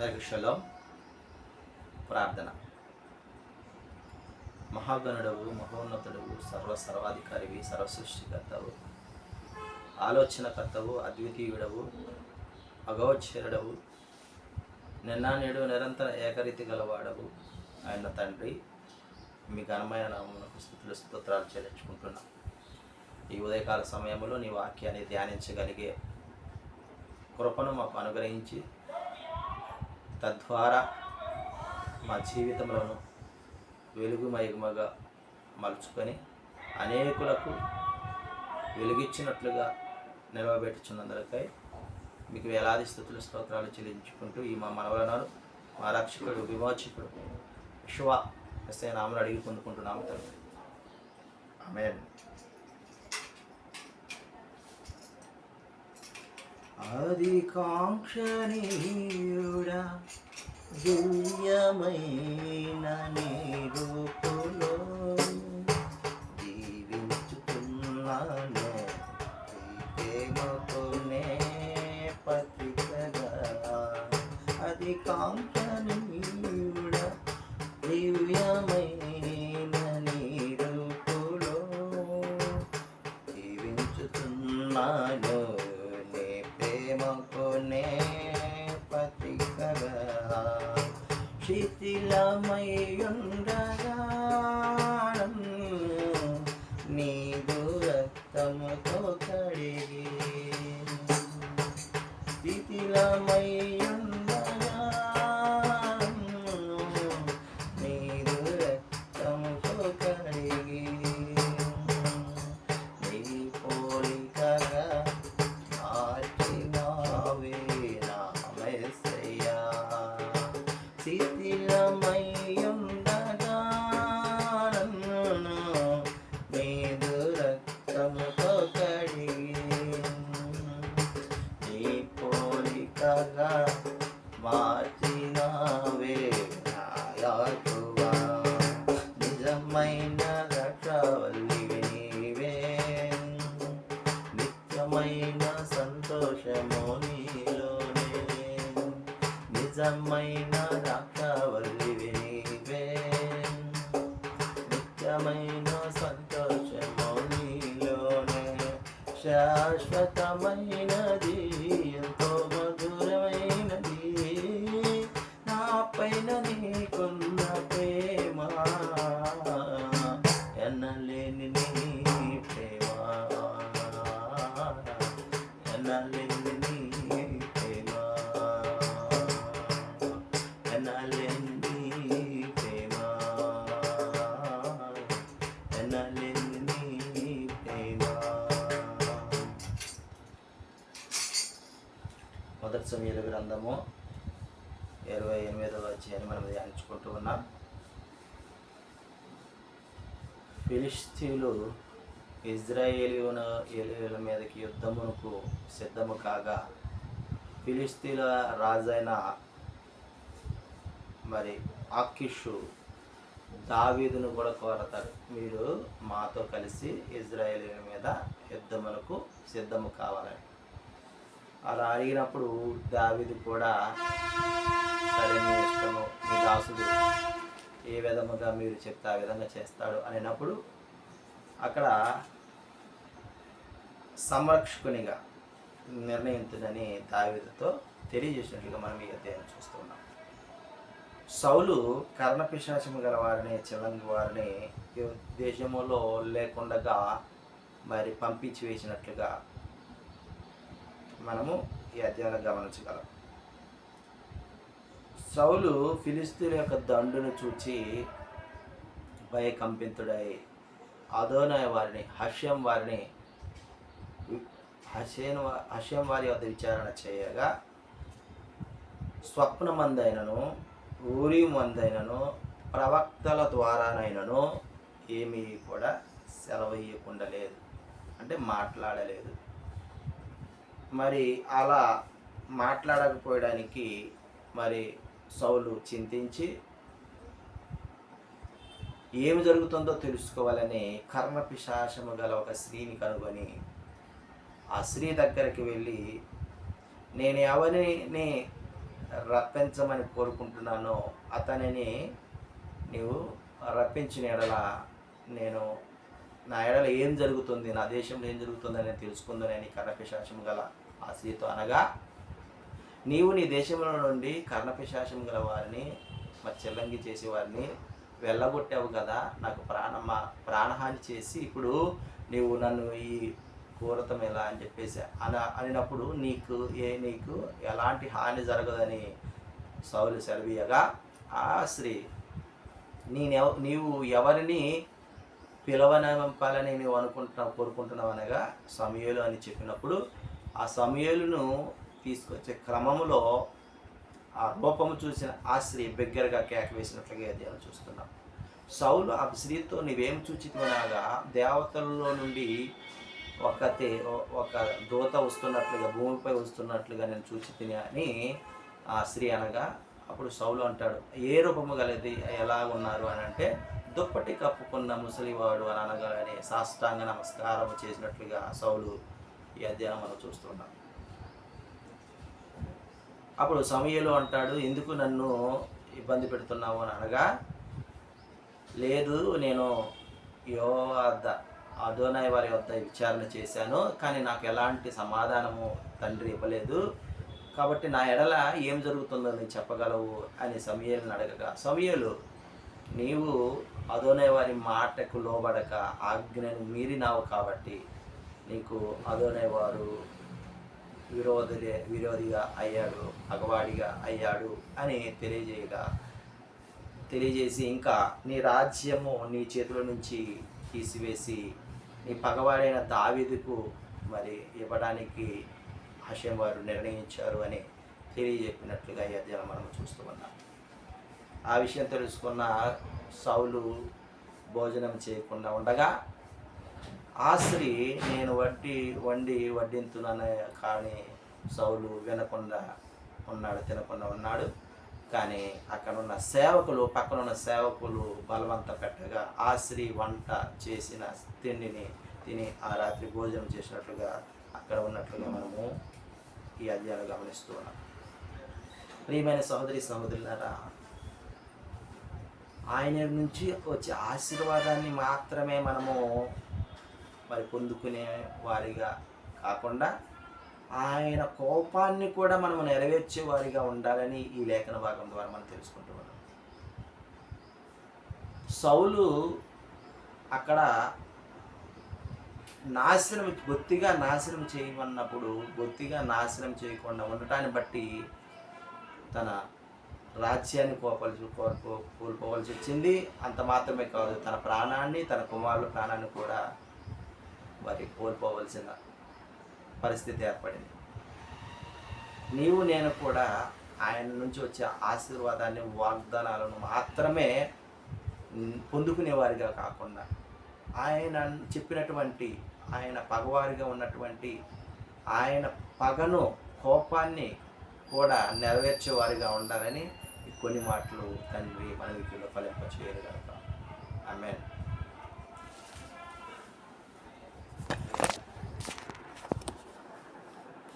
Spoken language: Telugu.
అందరికి షలో ప్రార్థన. మహాగణుడవు మహోన్నతుడవు సర్వ సర్వాధికారివి సర్వసృష్టికర్తవు ఆలోచనకర్తవు అద్వితీయుడవు అగోచరుడవు నిన్న నేడు నిరంతర ఏకరీతి గలవాడవు. ఆయన తండ్రి మీ ఘనమైన నామమునకు స్థుతులు స్తోత్రాలు చెల్లించుకుంటున్నాం. ఈ ఉదయకాల సమయంలో నీ వాక్యాన్ని ధ్యానించగలిగే కృపను మాకు అనుగ్రహించి తద్వారా మా జీవితంలోను వెలుగుమయమగా మలుచుకొని అనేకులకు వెలుగిచ్చినట్లుగా నిలవబెట్టుచున్నందుకై మీకు వేలాది స్థుతులు స్తోత్రాలు చెల్లించుకుంటూ ఈ మా మనవలనాలు మా రక్షకుడు విమోచకుడు విశ్వ ఎస్ఐ నామలు అడిగి పొందుకుంటున్నాము తండ్రి. ఆమేన్ ఆదికాంక్షణీయుడా దివ్యమైన నీరుపులో జీవించుతున్నాను ప్రేమతోనే పతికగా అది కాంక్షణీయుడా దివ్యమైన శిథిలమయ్యుండగా నీదు రక్తముతో నిజమైన రక్షవల్లివి నీవే నిత్యమైన సంతోషము నీలోనే. శాశ్వతమైనది ఎంతో మధురమైనది. నా పైన నీకున్న ప్రేమ ఎన్నలేని నీ ప్రేమ. ఎన్నలేని మొదటి సమయాల గ్రంథము ఇరవై ఎనిమిదవ అధ్యాయాన్ని మనం ధ్యానించుకుంటూ ఉన్నాం. ఫిలిస్తీన్లు ఇజ్రాయేలీయుల ఏలియుల మీదకి యుద్ధమునకు సిద్ధము కాగా ఫిలిస్తీన్ల రాజైన మరి ఆకిషు దావీదును కూడా కోరతాడు మీరు మాతో కలిసి ఇజ్రాయేలీల మీద యుద్ధమునకు సిద్ధము కావాలని. అలా అడిగినప్పుడు దావిది కూడా సరే మీ ఇష్టము మీ దాసుడు ఏ విధముగా మీరు చెప్తే ఆ విధంగా చేస్తాడు? అనినప్పుడు అక్కడ సంరక్షకునిగా నిర్ణయించుదని దావిదతో తెలియజేసినట్లుగా మనం ఈ అధ్యాయం చూస్తున్నాం సౌలు కర్ణపిశాచము గల వారిని చిల్లంగి వారిని దేశంలో లేకుండా లేకుండగా మరి పంపించి వేసినట్లుగా మనము ఈ అధ్యయనం గమనించగలం. సౌలు ఫిలిస్తీన్ యొక్క దండును చూచి భయకంపితుడై అదోనాయ వారిని హష్యం వారిని హషేన్ హష్యం వారి వద్ద విచారణ చేయగా స్వప్నమందైనను ఊరి మందైనను ప్రవక్తల ద్వారానైనను ఏమీ కూడా సెలవు ఇవ్వకుండా లేదు అంటే మాట్లాడలేదు. మరి అలా మాట్లాడకపోవడానికి మరి సౌలు చింతించి ఏమి జరుగుతుందో తెలుసుకోవాలని కర్ణ పిశాచము గల ఒక స్త్రీని కనుగొని ఆ స్త్రీ దగ్గరికి వెళ్ళి నేను ఎవరిని రప్పించమని కోరుకుంటున్నానో అతనిని నీవు రప్పించిన ఎడల నేను నా ఎడల ఏం జరుగుతుంది నా దేశంలో ఏం జరుగుతుందని తెలుసుకుందని కర్ణపిశాచం గల ఆ స్త్రీతో అనగా నీవు నీ దేశంలో నుండి కర్ణపిశాచం గల వారిని మరి చెల్లంగి చేసేవారిని వెళ్ళగొట్టావు కదా నాకు ప్రాణమా ప్రాణహాని చేసి ఇప్పుడు నీవు నన్ను ఈ కోరతం ఎలా అని చెప్పేసి అన అనినప్పుడు నీకు ఏ నీకు ఎలాంటి హాని జరగదని సౌలు సెలవీయగా ఆ స్త్రీ నేనెవ నీవు ఎవరిని పిలవనంపాలని నీవు అనుకుంటున్నావు కోరుకుంటున్నావు అనగా సమయలు అని చెప్పినప్పుడు ఆ సమయలను తీసుకొచ్చే క్రమములో ఆ రూపము చూసిన ఆ స్త్రీ బిగ్గరగా కేక వేసినట్లుగా అధ్యయనం చూస్తున్నాం. సౌలు ఆ స్త్రీతో నీవేం చూచితివనగా దేవతల్లో నుండి ఒక తే ఒక దూత వస్తున్నట్లుగా భూమిపై వస్తున్నట్లుగా నేను చూచి తిని అని ఆ స్త్రీ అనగా అప్పుడు సౌలు అంటాడు ఏ రూపము గలది? ఎలా ఉన్నారు? అని అంటే దుప్పటి కప్పుకున్న ముసలివాడు అని అనగానే సాష్టాంగ నమస్కారం చేసినట్లుగా సౌలు ఈ అధ్యాయం మనం చూస్తున్నాం. అప్పుడు సమయలు అంటాడు ఎందుకు నన్ను ఇబ్బంది పెడుతున్నావు? అని అనగా లేదు నేను యో వద్ద అదోనాయ్ వారి వద్ద విచారణ చేశాను కానీ నాకు ఎలాంటి సమాధానము తండ్రి ఇవ్వలేదు. కాబట్టి నా ఎడల ఏం జరుగుతుందో నేను చెప్పగలవు అని సమయలను అడగగా సమయలు నీవు అదోనే వారి మాటకు లోబడక ఆజ్ఞను మీరినావు కాబట్టి నీకు అదోనే వారు విరోధి విరోధిగా అయ్యాడు పగవాడిగా అయ్యాడు అని తెలియజేయగా తెలియజేసి ఇంకా నీ రాజ్యము నీ చేతుల నుంచి తీసివేసి నీ పగవాడైన దావీదుకు మరి ఇవ్వడానికి హషం వారు నిర్ణయించారు అని తెలియజెప్పినట్లుగా ఈ అధ్యాయం మనం చూస్తూ ఉన్నాం. ఆ విషయం తెలుసుకున్న సౌలు భోజనం చేయకుండా ఉండగా ఆ స్త్రీ నేను వడ్డీ వండి వడ్డింతుననే కానీ సౌలు వినకుండా ఉన్నాడు తినకుండా ఉన్నాడు. కానీ అక్కడ ఉన్న సేవకులు పక్కన ఉన్న సేవకులు బలవంత పెట్టగా ఆ స్త్రీ వంట చేసిన తిండిని తిని ఆ రాత్రి భోజనం చేసినట్లుగా అక్కడ ఉన్నట్లుగా మనము ఈ అధ్యాయాలు గమనిస్తూ ఉన్నాం. ప్రియమైన సహోదరి సహోదరులారా ఆయన నుంచి వచ్చే ఆశీర్వాదాన్ని మాత్రమే మనము మరి పొందుకునే వారిగా కాకుండా ఆయన కోపాన్ని కూడా మనము నెరవేర్చే వారిగా ఉండాలని ఈ లేఖన భాగం ద్వారా మనం తెలుసుకుంటూ ఉన్నాం. సౌలు అక్కడ నాశనం బొత్తిగా నాశనం చేయమన్నప్పుడు బొత్తిగా నాశనం చేయకుండా ఉండటాన్ని బట్టి తన రాజ్యాన్ని కోపల్సి కోల్పో కోల్పోవలసి వచ్చింది. అంత మాత్రమే కాదు తన ప్రాణాన్ని తన కుమారుల ప్రాణాన్ని కూడా మరి కోల్పోవలసిన పరిస్థితి ఏర్పడింది. నీవు నేను కూడా ఆయన నుంచి వచ్చే ఆశీర్వాదాన్ని వాగ్దానాలను మాత్రమే పొందుకునేవారిగా కాకుండా ఆయన చెప్పినటువంటి ఆయన పగవారిగా ఉన్నటువంటి ఆయన పగను కోపాన్ని కూడా నెరవేర్చేవారిగా ఉండాలని కొన్ని మాటలు తండ్రి మన వీటిలో ఫలింప కనుక ఆమె